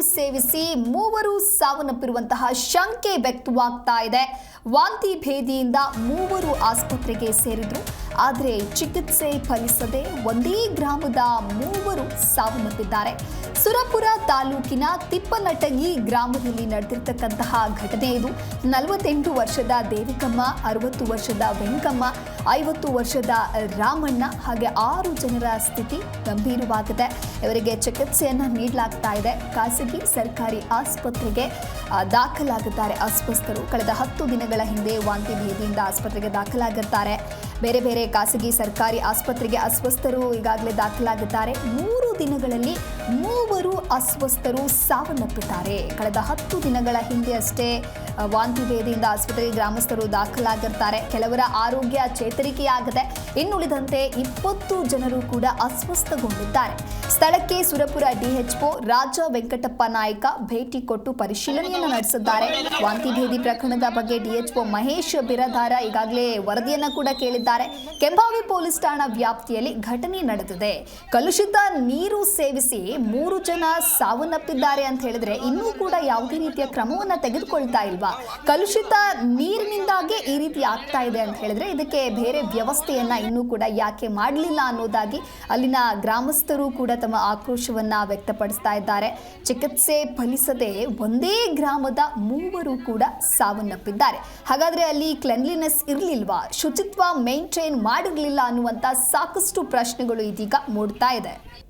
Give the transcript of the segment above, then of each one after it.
ಸೇವಿಸಿ ಮೂವರು ಸಾವನ್ನಪ್ಪಿರುವಂತಹ ಶಂಕೆ ವ್ಯಕ್ತವಾಗ್ತಾ ಇದೆ. ವಾಂತಿ ಭೇದಿಯಿಂದ ಮೂವರು ಆಸ್ಪತ್ರೆಗೆ ಸೇರಿದ್ರು. ಆದರೆ ಚಿಕಿತ್ಸೆ ಫಲಿಸದೆ ಒಂದೇ ಗ್ರಾಮದ ಮೂವರು ಸಾವನ್ನಪ್ಪಿದ್ದಾರೆ. ಸುರಪುರ ತಾಲೂಕಿನ ತಿಪ್ಪನಟಗಿ ಗ್ರಾಮದಲ್ಲಿ ನಡೆದಿರ್ತಕ್ಕಂತಹ ಘಟನೆ ಇದು. ನಲವತ್ತೆಂಟು ವರ್ಷದ ದೇವಿಕಮ್ಮ, ಅರವತ್ತು ವರ್ಷದ ವೆಂಕಮ್ಮ, ಐವತ್ತು ವರ್ಷದ ರಾಮಣ್ಣ, ಹಾಗೆ ಆರು ಜನರ ಸ್ಥಿತಿ ಗಂಭೀರವಾಗಿದೆ. ಇವರಿಗೆ ಚಿಕಿತ್ಸೆಯನ್ನು ನೀಡಲಾಗ್ತಾ ಇದೆ. ಖಾಸಗಿ, ಸರ್ಕಾರಿ ಆಸ್ಪತ್ರೆಗೆ ದಾಖಲಾಗುತ್ತಾರೆ ಅಸ್ವಸ್ಥರು ಕಳೆದ ಹತ್ತು ದಿನಗಳ ಹಿಂದೆ ವಾಂತಿ ಭೇದಿಯಿಂದ ಆಸ್ಪತ್ರೆಗೆ ದಾಖಲಾಗಿರ್ತಾರೆ. ಬೇರೆ ಬೇರೆ ಖಾಸಗಿ ಸರ್ಕಾರಿ ಆಸ್ಪತ್ರೆಗೆ ಅಸ್ವಸ್ಥರು ಈಗಾಗಲೇ ದಾಖಲಾಗಿದ್ದಾರೆ. ಮೂರು ದಿನಗಳಲ್ಲಿ ಮೂವರು ಅಸ್ವಸ್ಥರು ಸಾವನ್ನಪ್ಪಿದ್ದಾರೆ. ಕಳೆದ ಹತ್ತು ದಿನಗಳ ಹಿಂದೆ ಅಷ್ಟೇ ವಾಂತಿ ಭೇದಿಯಿಂದ ಆಸ್ಪತ್ರೆಗೆ ಗ್ರಾಮಸ್ಥರು ದಾಖಲಾಗಿರ್ತಾರೆ. ಕೆಲವರ ಆರೋಗ್ಯ ಚೇತರಿಕೆಯಾಗದೆ ಇನ್ನುಳಿದಂತೆ ಇಪ್ಪತ್ತು ಜನರು ಕೂಡ ಅಸ್ವಸ್ಥಗೊಂಡಿದ್ದಾರೆ. ಸ್ಥಳಕ್ಕೆ ಸುರಪುರ ಡಿಎಚ್ಒ ರಾಜ ವೆಂಕಟಪ್ಪ ನಾಯಕ ಭೇಟಿ ಕೊಟ್ಟು ಪರಿಶೀಲನೆಯನ್ನು ನಡೆಸಿದ್ದಾರೆ. ವಾಂತಿ ಭೇದಿ ಪ್ರಕರಣದ ಬಗ್ಗೆ ಡಿಎಚ್ಒ ಮಹೇಶ್ ಬಿರಧಾರ ಈಗಾಗಲೇ ವರದಿಯನ್ನು ಕೂಡ ಕೇಳಿದ್ದಾರೆ. ಕೆಂಬಾವಿ ಪೊಲೀಸ್ ಠಾಣಾ ವ್ಯಾಪ್ತಿಯಲ್ಲಿ ಘಟನೆ ನಡೆದಿದೆ. ಕಲುಷಿತ ನೀರು ಸೇವಿಸಿ ಮೂರು ಜನ ಸಾವನ್ನಪ್ಪಿದ್ದಾರೆ ಅಂತ ಹೇಳಿದ್ರೆ ಇನ್ನೂ ಕೂಡ ಯಾವುದೇ ರೀತಿಯ ಕ್ರಮವನ್ನ ತೆಗೆದುಕೊಳ್ತಾ ಇಲ್ವಾ? ಕಲುಷಿತ ನೀರಿನಿಂದಾಗಿ ಈ ರೀತಿ ಆಗ್ತಾ ಇದೆ ಅಂತ ಹೇಳಿದ್ರೆ ಇದಕ್ಕೆ ಬೇರೆ ವ್ಯವಸ್ಥೆಯನ್ನ ಇನ್ನೂ ಕೂಡ ಯಾಕೆ ಮಾಡಲಿಲ್ಲ ಅನ್ನೋದಾಗಿ ಅಲ್ಲಿನ ಗ್ರಾಮಸ್ಥರು ಕೂಡ ತಮ್ಮ ಆಕ್ರೋಶವನ್ನ ವ್ಯಕ್ತಪಡಿಸ್ತಾ ಇದ್ದಾರೆ. ಚಿಕಿತ್ಸೆ ಫಲಿಸದೆ ಒಂದೇ ಗ್ರಾಮದ ಮೂವರು ಕೂಡ ಸಾವನ್ನಪ್ಪಿದ್ದಾರೆ. ಹಾಗಾದ್ರೆ ಅಲ್ಲಿ ಕ್ಲೆನ್ಲಿನೆಸ್ ಇರಲಿಲ್ವಾ? ಶುಚಿತ್ವ ಮೇಂಟೈನ್ ಮಾಡಿರಲಿಲ್ಲ ಅನ್ನುವಂತ ಸಾಕಷ್ಟು ಪ್ರಶ್ನೆಗಳು ಇದೀಗ ಮೂಡ್ತಾ ಇದೆ.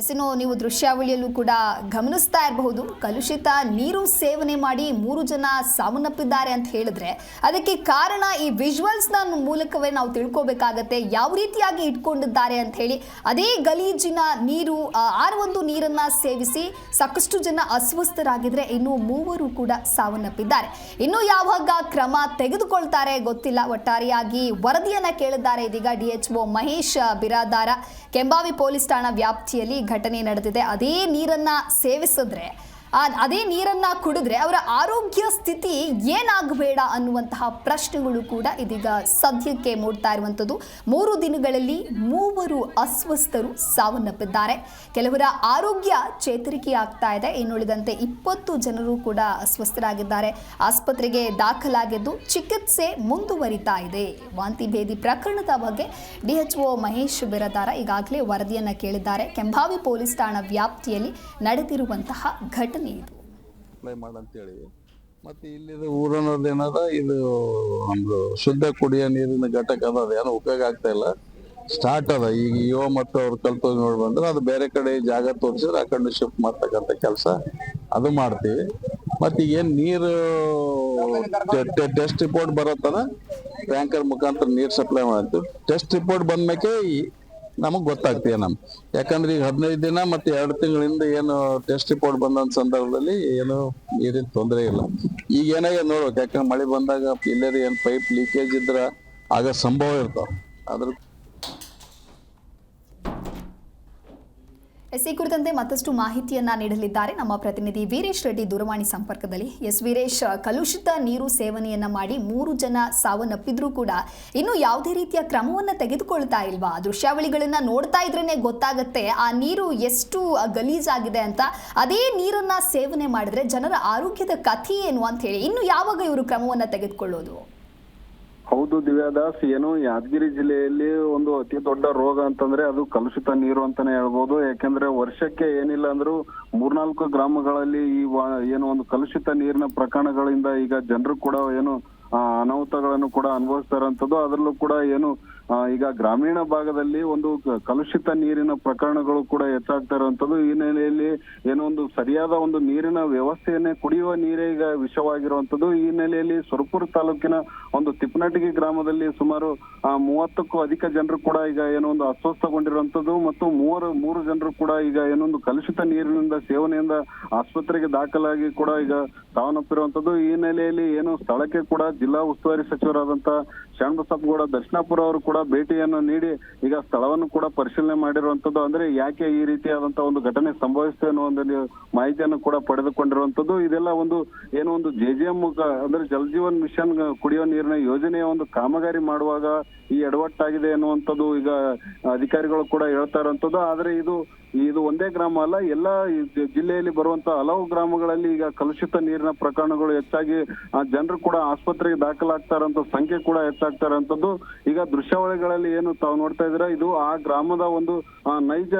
ಎಸಿನೋ ನೀವು ದೃಶ್ಯಾವಳಿಯಲ್ಲೂ ಕೂಡ ಗಮನಿಸ್ತಾ ಇರಬಹುದು. ಕಲುಷಿತ ನೀರು ಸೇವನೆ ಮಾಡಿ ಮೂರು ಜನ ಸಾವನ್ನಪ್ಪಿದ್ದಾರೆ ಅಂತ ಹೇಳಿದ್ರೆ ಅದಕ್ಕೆ ಕಾರಣ ಈ ವಿಜುವಲ್ಸ್ನ ಮೂಲಕವೇ ನಾವು ತಿಳ್ಕೊಬೇಕಾಗತ್ತೆ. ಯಾವ ರೀತಿಯಾಗಿ ಇಟ್ಕೊಂಡಿದ್ದಾರೆ ಅಂತ ಹೇಳಿ ಅದೇ ಗಲೀಜಿನ ನೀರು ಆರು ಒಂದು ನೀರನ್ನ ಸೇವಿಸಿ ಸಾಕಷ್ಟು ಜನ ಅಸ್ವಸ್ಥರಾಗಿದ್ರೆ ಇನ್ನು ಮೂವರು ಕೂಡ ಸಾವನ್ನಪ್ಪಿದ್ದಾರೆ. ಇನ್ನು ಯಾವಾಗ ಕ್ರಮ ತೆಗೆದುಕೊಳ್ತಾರೆ ಗೊತ್ತಿಲ್ಲ. ಒಟ್ಟಾರೆಯಾಗಿ ವರದಿಯನ್ನ ಕೇಳಿದ್ದಾರೆ ಇದೀಗ ಡಿಎಚ್ಒ ಮಹೇಶ್ ಬಿರಾದಾರ. ಕೆಂಬಾವಿ ಪೊಲೀಸ್ ಠಾಣಾ ವ್ಯಾಪ್ತಿಯಲ್ಲಿ ಘಟನೆ ನಡೆದಿದೆ. ಅದೇ ನೀರನ್ನ ಸೇವಿಸಿದ್ರೆ ಅದೇ ನೀರನ್ನ ಕುಡಿದ್ರೆ ಅವರ ಆರೋಗ್ಯ ಸ್ಥಿತಿ ಏನಾಗಬೇಡ ಅನ್ನುವಂತಹ ಪ್ರಶ್ನೆಗಳು ಕೂಡ ಇದೀಗ ಸದ್ಯಕ್ಕೆ ಮೂಡ್ತಾ ಇರುವಂಥದ್ದು. ಮೂರು ದಿನಗಳಲ್ಲಿ ಮೂವರು ಅಸ್ವಸ್ಥರು ಸಾವನ್ನಪ್ಪಿದ್ದಾರೆ. ಕೆಲವರ ಆರೋಗ್ಯ ಚೇತರಿಕೆ ಆಗ್ತಾ ಇದೆ. ಇನ್ನುಳಿದಂತೆ ಇಪ್ಪತ್ತು ಜನರು ಕೂಡ ಅಸ್ವಸ್ಥರಾಗಿದ್ದಾರೆ. ಆಸ್ಪತ್ರೆಗೆ ದಾಖಲಾಗಿದ್ದು ಚಿಕಿತ್ಸೆ ಮುಂದುವರಿತಾ ಇದೆ. ವಾಂತಿ ಭೇದಿ ಪ್ರಕರಣದ ಬಗ್ಗೆ ಡಿಎಚ್ಒ ಮಹೇಶ್ ಬಿರದಾರ ಈಗಾಗಲೇ ವರದಿಯನ್ನ ಕೇಳಿದ್ದಾರೆ. ಕೆಂಭಾವಿ ಪೊಲೀಸ್ ಠಾಣಾ ವ್ಯಾಪ್ತಿಯಲ್ಲಿ ನಡೆದಿರುವಂತಹ ಘಟನೆ ಇದು ಅಪ್ಲೈ ಮಾಡಂತೇಳಿ. ಮತ್ತೆ ಇಲ್ಲಿದು ಊರನ್ನೋದು ಏನದ? ಇದು ಒಂದು ಶುದ್ಧ ಕುಡಿಯೋ ನೀರಿನ ಘಟಕ ಅದ, ಅದೇನೋ ಉಪಯೋಗ ಆಗ್ತಾ ಇಲ್ಲ. ಸ್ಟಾರ್ಟ್ ಅದ. ಈಗ ಯುವ ಮತ್ತು ಅವ್ರು ಕಲ್ತು ನೋಡಿ ಬಂದ್ರೆ ಅದು ಬೇರೆ ಕಡೆ ಜಾಗ ತೋರಿಸಿದ್ರೆ ಆ ಕಡೆ ಶಿಫ್ಟ್ ಮಾಡ್ತಕ್ಕಂಥ ಕೆಲಸ ಅದು ಮಾಡ್ತೀವಿ. ಮತ್ತೆ ಈಗೇನು ನೀರು ಟೆಸ್ಟ್ ರಿಪೋರ್ಟ್ ಬರತ್ತನ ಟ್ಯಾಂಕರ್ ಮುಖಾಂತರ ನೀರು ಸಪ್ಲೈ ಮಾಡ್ತೀವಿ. ಟೆಸ್ಟ್ ರಿಪೋರ್ಟ್ ಬಂದ್ಮೇಲೆ ನಮಗ್ ಗೊತ್ತಾಗ್ತೀಯ ನಮ್. ಯಾಕಂದ್ರೆ ಈಗ ಹದಿನೈದು ದಿನ ಮತ್ತೆ ಎರಡು ತಿಂಗಳಿಂದ ಏನು ಟೆಸ್ಟ್ ರಿಪೋರ್ಟ್ ಬಂದಂತ ಸಂದರ್ಭದಲ್ಲಿ ಏನು ನೀರಿನ ತೊಂದರೆ ಇಲ್ಲ. ಈಗ ಏನಾಗ್ಯದ ನೋಡ್ಬೇಕು. ಯಾಕಂದ್ರೆ ಮಳೆ ಬಂದಾಗ ಎಲ್ಲರೂ ಏನ್ ಪೈಪ್ ಲೀಕೇಜ್ ಇದ್ರ ಆಗ ಸಂಭವ ಇರ್ತಾವ. ಅದ್ರ ಎಸ್ ಈ ಕುರಿತಂತೆ ಮತ್ತಷ್ಟು ಮಾಹಿತಿಯನ್ನ ನೀಡಲಿದ್ದಾರೆ. ನಮ್ಮ ಪ್ರತಿನಿಧಿ ವೀರೇಶ್ ರೆಡ್ಡಿ ದೂರವಾಣಿ ಸಂಪರ್ಕದಲ್ಲಿ. ಎಸ್. ವೀರೇಶ್, ಕಲುಷಿತ ನೀರು ಸೇವನೆಯನ್ನ ಮಾಡಿ ಮೂರು ಜನ ಸಾವನ್ನಪ್ಪಿದ್ರೂ ಕೂಡ ಇನ್ನೂ ಯಾವುದೇ ರೀತಿಯ ಕ್ರಮವನ್ನ ತೆಗೆದುಕೊಳ್ತಾ ಇಲ್ವಾ? ದೃಶ್ಯಾವಳಿಗಳನ್ನ ನೋಡ್ತಾ ಇದ್ರೇನೆ ಗೊತ್ತಾಗುತ್ತೆ. ಆ ನೀರು ಎಷ್ಟು ಗಲೀಜಾಗಿದೆ ಅಂತ. ಅದೇ ನೀರನ್ನ ಸೇವನೆ ಮಾಡಿದ್ರೆ ಜನರ ಆರೋಗ್ಯದ ಕಥೆ ಏನು ಅಂತ ಹೇಳಿ ಇನ್ನು ಯಾವಾಗ ಇವರು ಕ್ರಮವನ್ನ ತೆಗೆದುಕೊಳ್ಳೋದು? ಹೌದು ದಿವ್ಯಾದಾಸ್, ಏನು ಯಾದಗಿರಿ ಜಿಲ್ಲೆಯಲ್ಲಿ ಒಂದು ಅತಿ ದೊಡ್ಡ ರೋಗ ಅಂತಂದ್ರೆ ಅದು ಕಲುಷಿತ ನೀರು ಅಂತಾನೆ ಹೇಳ್ಬೋದು. ಯಾಕೆಂದ್ರೆ ವರ್ಷಕ್ಕೆ ಏನಿಲ್ಲ ಅಂದ್ರೂ ಮೂರ್ನಾಲ್ಕು ಗ್ರಾಮಗಳಲ್ಲಿ ಈ ಏನು ಒಂದು ಕಲುಷಿತ ನೀರಿನ ಪ್ರಕರಣಗಳಿಂದ ಈಗ ಜನರು ಕೂಡ ಏನು ಅನಾಹುತಗಳನ್ನು ಕೂಡ ಅನುಭವಿಸ್ತಾ ಇರೋಂಥದ್ದು ಅದರಲ್ಲೂ ಕೂಡ ಏನು ಈಗ ಗ್ರಾಮೀಣ ಭಾಗದಲ್ಲಿ ಒಂದು ಕಲುಷಿತ ನೀರಿನ ಪ್ರಕರಣಗಳು ಕೂಡ ಹೆಚ್ಚಾಗ್ತಾ ಇರುವಂತದ್ದು ಈ ನೆಲೆಯಲ್ಲಿ ಏನೋ ಒಂದು ಸರಿಯಾದ ಒಂದು ನೀರಿನ ವ್ಯವಸ್ಥೆಯನ್ನೇ ಕುಡಿಯುವ ನೀರೇ ಈಗ ವಿಷವಾಗಿರುವಂತದ್ದು ಈ ನೆಲೆಯಲ್ಲಿ ಸುರಪುರ ತಾಲೂಕಿನ ಒಂದು ತಿಪ್ಪನಟಗಿ ಗ್ರಾಮದಲ್ಲಿ ಸುಮಾರು ಮೂವತ್ತಕ್ಕೂ ಅಧಿಕ ಜನರು ಕೂಡ ಈಗ ಏನೋ ಒಂದು ಅಸ್ವಸ್ಥಗೊಂಡಿರುವಂತದ್ದು ಮತ್ತು ಮೂವರು, ಮೂರು ಜನರು ಕೂಡ ಈಗ ಏನೊಂದು ಕಲುಷಿತ ನೀರಿನಿಂದ ಸೇವನೆಯಿಂದ ಆಸ್ಪತ್ರೆಗೆ ದಾಖಲಾಗಿ ಕೂಡ ಈಗ ಸಾವನ್ನಪ್ಪಿರುವಂತದ್ದು ಈ ನೆಲೆಯಲ್ಲಿ ಏನು ಸ್ಥಳಕ್ಕೆ ಕೂಡ ಜಿಲ್ಲಾ ಉಸ್ತುವಾರಿ ಸಚಿವರಾದಂತಹ ಶರಣಬಸಪ್ಪ ಗೌಡ ದರ್ಶನಾಪುರ ಅವರು ಕೂಡ ಭೇಟಿಯನ್ನು ನೀಡಿ ಈಗ ಸ್ಥಳವನ್ನು ಕೂಡ ಪರಿಶೀಲನೆ ಮಾಡಿರುವಂತದ್ದು. ಅಂದ್ರೆ ಯಾಕೆ ಈ ರೀತಿಯಾದಂತಹ ಒಂದು ಘಟನೆ ಸಂಭವಿಸಿದೆ ಅನ್ನೋ ಒಂದು ಮಾಹಿತಿಯನ್ನು ಕೂಡ ಪಡೆದುಕೊಂಡಿರುವಂತದ್ದು. ಇದೆಲ್ಲ ಒಂದು ಏನೋ ಒಂದು ಜೆ ಜೆ ಎಂ ಅಂದ್ರೆ ಜಲ್ ಜೀವನ್ ಮಿಷನ್ ಕುಡಿಯುವ ನೀರಿನ ಯೋಜನೆಯ ಒಂದು ಕಾಮಗಾರಿ ಮಾಡುವಾಗ ಈ ಎಡವಟ್ಟಾಗಿದೆ ಅನ್ನುವಂಥದ್ದು ಈಗ ಅಧಿಕಾರಿಗಳು ಕೂಡ ಹೇಳ್ತಾ ಇರುವಂತದ್ದು. ಆದ್ರೆ ಇದು ಇದು ಒಂದೇ ಗ್ರಾಮ ಅಲ್ಲ, ಎಲ್ಲ ಜಿಲ್ಲೆಯಲ್ಲಿ ಬರುವಂತ ಹಲವು ಗ್ರಾಮಗಳಲ್ಲಿ ಈಗ ಕಲುಷಿತ ನೀರಿನ ಪ್ರಕರಣಗಳು ಹೆಚ್ಚಾಗಿ ಜನರು ಕೂಡ ಆಸ್ಪತ್ರೆಗೆ ದಾಖಲಾಗ್ತಾ ಇರೋಂಥ ಸಂಖ್ಯೆ ಕೂಡ ಹೆಚ್ಚಾಗ್ತಾರಂತದ್ದು ಈಗ ದೃಶ್ಯಾವಳಿಗಳಲ್ಲಿ ಏನು ತಾವು ನೋಡ್ತಾ ಇದ್ದೀರಾ? ಇದು ಆ ಗ್ರಾಮದ ಒಂದು ನೈಜ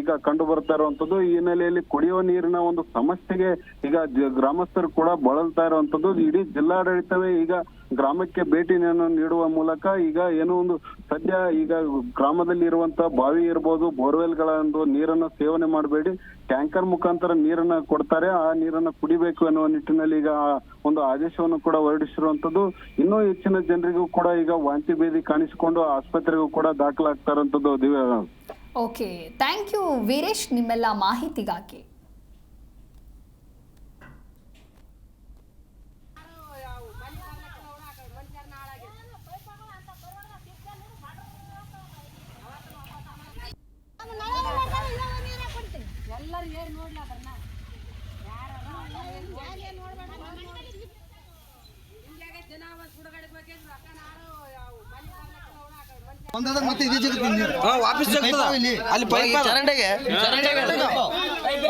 ಈಗ ಕಂಡು ಬರ್ತಾ ಇರುವಂತದ್ದು. ಈ ಹಿನ್ನೆಲೆಯಲ್ಲಿ ಕುಡಿಯುವ ನೀರಿನ ಒಂದು ಸಮಸ್ಯೆಗೆ ಈಗ ಗ್ರಾಮಸ್ಥರು ಕೂಡ ಬಳಲ್ತಾ ಇರುವಂತದ್ದು. ಇಡೀ ಜಿಲ್ಲಾಡಳಿತವೇ ಈಗ ಗ್ರಾಮಕ್ಕೆ ಭೇಟಿಯನ್ನು ನೀಡುವ ಮೂಲಕ ಈಗ ಏನೋ ಒಂದು ಸದ್ಯ ಈಗ ಗ್ರಾಮದಲ್ಲಿ ಇರುವಂತ ಬಾವಿ ಇರ್ಬೋದು ಬೋರ್ವೆಲ್ಗಳಂದು ನೀರನ್ನ ಸೇವನೆ ಮಾಡಬೇಡಿ. ಟ್ಯಾಂಕರ್ ಮುಖಾಂತರ ನೀರನ್ನ ಕೊಡ್ತಾರೆ. ಆ ನೀರನ್ನ ಕುಡಿಬೇಕು ಎನ್ನುವ ನಿಟ್ಟಿನಲ್ಲಿ ಈಗ ಒಂದು ಆದೇಶವನ್ನು ಕೂಡ ಹೊರಡಿಸಿರುವಂತದ್ದು ಇನ್ನೂ ಹೆಚ್ಚಿನ ಜನರಿಗೂ ಕೂಡ ಈಗ ವಾಂತಿ ಭೇದಿ ಕಾಣಿಸಿಕೊಂಡು ಆಸ್ಪತ್ರೆಗೂ ಕೂಡ ದಾಖಲಾಗ್ತಾರಂತದ್ದು ಓಕೆ ಥ್ಯಾಂಕ್ ಯು ವೀರೇಶ್ ನಿಮ್ಮೆಲ್ಲ ಮಾಹಿತಿಗಾಗಿ. ಮತ್ತೆ ಇದೇ ಜಗತ್ತಿನ ನೀರು ಹಾ ವಾಪಸ್ ಇಲ್ಲಿ. ಅಲ್ಲಿ ಪೈಪ್ ಚರಂಡಿಗೆ.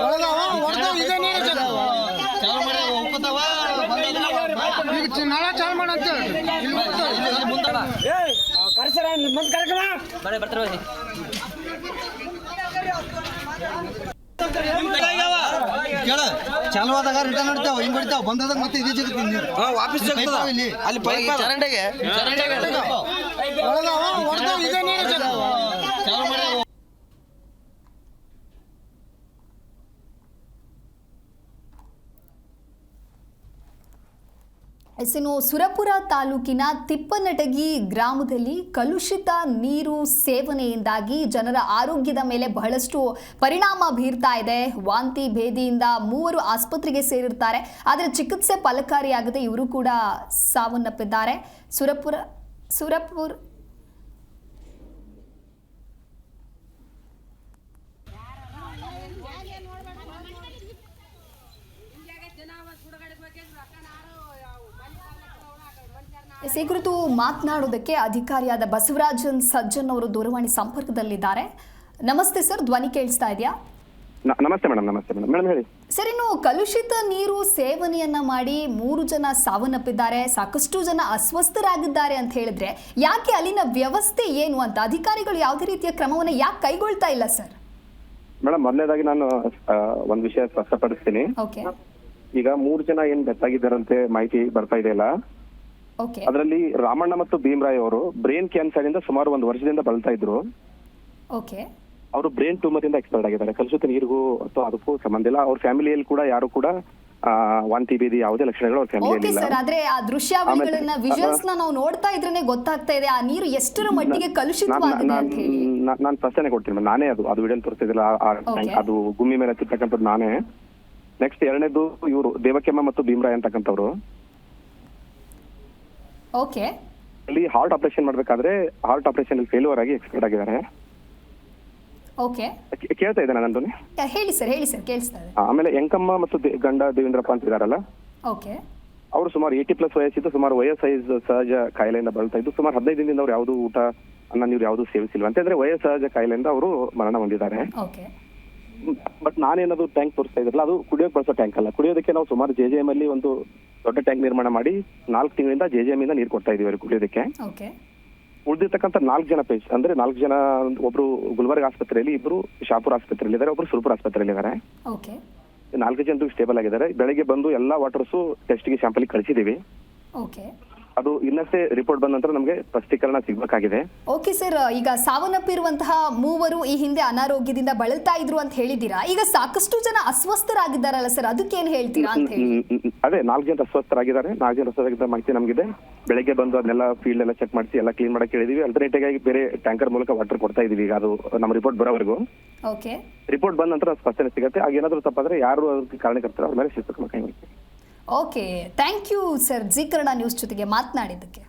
ಒಳಗವ, ಹೊರ್ಗವ, ಇದೇ ನೀರು ಜಗ. ಚಾಲು ಮಾಡಿ. ಈಗ ನಾಳೆ ಚಾಲು ಮಾಡ ಅಂತ ಹೇಳಿ. ಇಲ್ಲಿ ಬರ್ತಾವ, ಇಲ್ಲಿ ಇಲ್ಲಿ ಮುಂದೆ. ಕೇಳ. ಚಾಲು ಆದಾಗ ರಿಟರ್ನ್ ಹೊಡಿತಾವ ಹಿಂಗ್ ಹೊಡಿತಾವ ಬಂದದಾಗ ಮತ್ತೆ ಇದೇ ನೀರು ಹಾ ವಾಪಸ್ ಇಲ್ಲಿ. ಅಲ್ಲಿ ಪೈಪ್ ಚರಂಡಿಗೆ ಇದೇ ನೀರು ಜಗ. ಚಾಲು ಮಾಡಿ ಇನ್ನು ಸುರಪುರ ತಾಲೂಕಿನ ತಿಪ್ಪನಟಗಿ ಗ್ರಾಮದಲ್ಲಿ ಕಲುಷಿತ ನೀರು ಸೇವನೆಯಿಂದಾಗಿ ಜನರ ಆರೋಗ್ಯದ ಮೇಲೆ ಬಹಳಷ್ಟು ಪರಿಣಾಮ ಬೀರ್ತಾ ಇದೆ. ವಾಂತಿ ಭೇದಿಯಿಂದ ಮೂವರು ಆಸ್ಪತ್ರೆಗೆ ಸೇರಿರ್ತಾರೆ. ಆದರೆ ಚಿಕಿತ್ಸೆ ಫಲಕಾರಿಯಾಗದೆ ಇವರು ಕೂಡ ಸಾವನ್ನಪ್ಪಿದ್ದಾರೆ. ಸುರಪುರ ಸುರಪುರ ಹಿಂಗಾಗಿ ಜನ ಒಂದ್ ಸುಡಗಡೆ ಬಗ್ಗೆ ರೊಕ್ಕ ನಾರು ಯಾವ ಮನೆ ಮಾಡ್ಲಿಕ್ಕೆ ನೋಡಾಕ ಮನುಷ್ಯರ್ನ ಎಸ್, ಈ ಕುರಿತು ಮಾತನಾಡೋದಕ್ಕೆ ಅಧಿಕಾರಿಯಾದ ಬಸವರಾಜನ್ ಸಜ್ಜನ್ ಅವರು ದೂರವಾಣಿ ಸಂಪರ್ಕದಲ್ಲಿದ್ದಾರೆ. ನಮಸ್ತೆ ಸರ್ ಧ್ವನಿ ಕೇಳಿಸ್ತಾ ಇದೆಯಾ? ನಮಸ್ತೆ ಮೇಡಮ್ ನಮಸ್ತೆ ಮೇಡಮ್. ಮೇಡಮ್ ಹೇಳಿ. ಸರ್ ಇನ್ನು ಕಲುಷಿತ ನೀರು ಸೇವನೆಯನ್ನ ಮಾಡಿ ಮೂರು ಜನ ಸಾವನ್ನಪ್ಪಿದ್ದಾರೆ ಸಾಕಷ್ಟು ಜನ ಅಸ್ವಸ್ಥರಾಗಿದ್ದಾರೆ ಅಂತ ಹೇಳಿದ್ರೆ ಯಾಕೆ ಅಲ್ಲಿನ ವ್ಯವಸ್ಥೆ ಏನು ಅಂತ ಅಧಿಕಾರಿಗಳು ಯಾವುದೇ ರೀತಿಯ ಕ್ರಮವನ್ನು ಯಾಕೆ ಕೈಗೊಳ್ತಾ ಇಲ್ಲ ಸರ್? ಮೇಡಮ್ ಮೊದಲನೇದಾಗಿ ನಾನು ಒಂದು ವಿಷಯ ಸ್ಪಷ್ಟಪಡಿಸ್ತೀನಿ. ಓಕೆ. ಈಗ ಮೂರು ಜನ ಏನ್ ಬೆತ್ತಾಗಿದ್ದಾರಂತೆ ಮಾಹಿತಿ ಬರ್ತಾ ಇದೆಯಲ್ಲ ಅದರಲ್ಲಿ ರಾಮಣ್ಣ ಮತ್ತು ಭೀಮರಾಯ್ ಅವರು ಬ್ರೈನ್ ಕ್ಯಾನ್ಸರ್ ಇಂದ ಸುಮಾರು ಒಂದು ವರ್ಷದಿಂದ ಬಳಲ್ತಾ ಇದ್ರು. ಓಕೆ ಅವರು ಬ್ರೈನ್ ಟ್ಯೂಮರ್ ಇಂದ ಎಕ್ಸ್ಪರ್ಟ್ ಆಗಿದ್ದಾರೆ. ಕಲುಷಿತ ನೀರಿಗೂ ಅಥವಾ ಅದಕ್ಕೂ ಸಂಬಂಧ ಇಲ್ಲ. ಅವ್ರ ಫ್ಯಾಮಿಲಿಯಲ್ಲಿ ಕೂಡ ಯಾರು ಕೂಡ ಆ, ವಾಂತಿ ಭೇದಿ ಯಾವುದೇ ಲಕ್ಷಣಗಳು ಅವ್ರ ಫ್ಯಾಮಿಲಿಯಲ್ಲಿ ಇಲ್ಲ. ಸರ್ ಆದ್ರೆ ಆ ದೃಶ್ಯಾವಳಿಗಳನ್ನ ವಿಜುವಲ್ಸ್ನ ನಾವು ನೋಡ್ತಾ ಇದ್ರೇನೆ ಗೊತ್ತಾಗ್ತಾ ಇದೆ. ಆ ನೀರು ಎಷ್ಟರ ಮಟ್ಟಿಗೆ ಕಲುಷಿತವಾಗಿದೆ ಅಂತ ಹೇಳಿ. ನಾನು ಪ್ರಶ್ನೆ ಕೊಡ್ತೀನಿ. ನಾನೇ ಅದು ಅದು ವಿಡಿಯೋ ತೋರಿಸ್ತಿದಿಲ್ಲ ಅದು ಗುಮ್ಮಿ ಮೇಲೆ ಹತ್ತಿರ್ತಕ್ಕಂಥದ್ದು ನಾನೇ. ನೆಕ್ಸ್ಟ್ ಎರಡನೇದು ಇವರು ದೇವಕೆಮ್ಮ ಮತ್ತು ಭೀಮರಾಯ್ ಅಂತಕ್ಕಂಥವ್ರು. ಓಕೆ. ಅಲ್ಲಿ ಹಾರ್ಟ್ ಆಪರೇಷನ್ ಮಾಡಬೇಕಾದ್ರೆ ಹಾರ್ಟ್ ಆಪರೇಷನ್ ಫೇಲ್ಯೂರ್ ಆಗಿ ಎಕ್ಸ್ಪರ್ಟ್ ಆಗಿದ್ದಾರೆ. ಓಕೆ. ಕೇಳ್ತಾ ಇದ್ದೇನೆ ನಂದು ಹೇಳಿ ಸರ್ ಹೇಳಿ ಸರ್ ಕೇಳಿಸ್ತಾ ಇದೆ. ಆಮೇಲೆ ಎಂಕಮ್ಮ ಮತ್ತು ದೇ- ಗಂಡ ದೇವೇಂದ್ರಪ್ಪ ಅಂತ ಇದ್ದಾರಲ್ಲ ಓಕೆ. ಅವರು ಸುಮಾರು ಏಯ್ಟಿ ಪ್ಲಸ್ ವಯಸ್ಸಿದ್ದು ಸುಮಾರು ವಯಸ್ಸೈಜ್ ಸಹಜ ಕಾಯಿಲೆಯಿಂದ ಬಳಲ್ತಾ ಇದ್ದು ಸುಮಾರು ಹದಿನೈದು ದಿನದಿಂದ ಅವ್ರು ಯಾವುದು ಊಟ ಅನ್ನ ನೀರು ಯಾವುದು ಸೇವಿಸಿಲ್ವ? ಅಂತಂದ್ರೆ ವಯಸ್ಸಹಜ ಕಾಯಿಲೆಯಿಂದ ಅವರು ಮರಣ ಹೊಂದಿದ್ದಾರೆ. ಓಕೆ. ಬಟ್ ನಾನೇನದು ಟ್ಯಾಂಕ್ ತೋರಿಸ್ತಾ ಇದ್ರಲ್ಲ ಅದು ಕುಡಿಯೋಕೆ ಬಳಸೋ ಟ್ಯಾಂಕ್ ಅಲ್ಲ. ಕುಡಿಯೋದಕ್ಕೆ ನಾವು ಸುಮಾರು ಜೆ ಜೆ ಎಂ ಅಲ್ಲಿ ಒಂದು ದೊಡ್ಡ ಟ್ಯಾಂಕ್ ನಿರ್ಮಾಣ ಮಾಡಿ ನಾಲ್ಕು ತಿಂಗಳಿಂದ ಜೆ ಜೆ ಎಂ ಇಂದ ನೀರು ಕೊಡ್ತಾ ಇದೀವಿ ಅವ್ರಿಗೆ ಕುಡಿಯೋದಕ್ಕೆ. ಉಳಿದಿರ್ತಕ್ಕಂಥ ನಾಲ್ಕು ಜನ ಪೇಷ್ ಅಂದ್ರೆ ನಾಲ್ಕು ಜನ ಒಬ್ರು ಗುಲ್ಬರ್ಗ ಆಸ್ಪತ್ರೆಯಲ್ಲಿ ಇಬ್ರು ಶಾಪುರ್ ಆಸ್ಪತ್ರೆಯಲ್ಲಿ ಇದ್ದಾರೆ ಒಬ್ರು ಸುರಪುರ ಆಸ್ಪತ್ರೆಯಲ್ಲಿ ಇದ್ದಾರೆ ನಾಲ್ಕು ಜನರು ಸ್ಟೇಬಲ್ ಆಗಿದ್ದಾರೆ. ಬೆಳಗ್ಗೆ ಬಂದು ಎಲ್ಲಾ ವಾಟರ್ಸು ಟೆಸ್ಟ್ಗೆ ಸ್ಯಾಂಪಲ್ ಕಳಿಸಿದೀವಿ ಅದು ಇನ್ನಷ್ಟೇ ರಿಪೋರ್ಟ್ ಬಂದ ನಂತರ ನಮಗೆ ಸ್ಪಷ್ಟೀಕರಣ ಸಿಗಬೇಕಾಗಿದೆ. ಓಕೆ ಸರ್ ಈಗ ಸಾವನ್ನಪ್ಪಿರುವಂತಹ ಮೂವರು ಈ ಹಿಂದೆ ಅನಾರೋಗ್ಯದಿಂದ ಬಳಲ್ತಾ ಇದ್ರು ಅಂತ ಹೇಳಿದ್ದೀರಾ? ಈಗ ಸಾಕಷ್ಟು ಜನ ಅಸ್ವಸ್ಥರಾಗಿದ್ದಾರಲ್ಲ ಸರ್ ಅದಕ್ಕೆ ಏನ್ ಹೇಳ್ತೀರಾ ಅಂತ ಹೇಳಿ. ಅದೇ ನಾಲ್ಕು ಜನ ಅಸ್ವಸ್ಥರಾಗಿದ್ದಾರೆ. ನಾಲ್ಕು ಜನ ಅಸ್ವಸ್ಥರಾಗಿದ್ದ ಮಾಹಿತಿ ನಮಗಿದೆ ಬೆಳಗ್ಗೆ ಬಂದು ಅದನ್ನೆಲ್ಲ ಫೀಲ್ಡ್ ಎಲ್ಲ ಚೆಕ್ ಮಾಡಿಸಿ ಎಲ್ಲ ಕ್ಲೀನ್ ಮಾಡಕ್ಕೆ ಹೇಳಿದೀವಿ. ಅಲ್ಟರ್ನೇಟಿವ್ ಆಗಿ ಬೇರೆ ಟ್ಯಾಂಕರ್ ಮೂಲಕ ವಾಟರ್ ಕೊಡ್ತಾ ಇದೀವಿ ಈಗ. ಅದು ನಮ್ಮ ರಿಪೋರ್ಟ್ ಬರೋವರೆಗೂ. ಓಕೆ ರಿಪೋರ್ಟ್ ಬಂದ ನಂತರ ಸ್ಪಷ್ಟನೆ ಸಿಗುತ್ತೆ. ಆಗೇನಾದ್ರೂ ತಪ್ಪಾದ್ರೆ ಯಾರು ಅದಕ್ಕೆ ಕಾರಣಕರ್ತರು ಅವ್ರ ಮೇಲೆ ಶಿಸ್ತು ಕ್ರಮ okay thank you sir ji Kannada news ಜೊತೆಗೆ ಮಾತನಾಡಿದ್ದಕ್ಕೆ.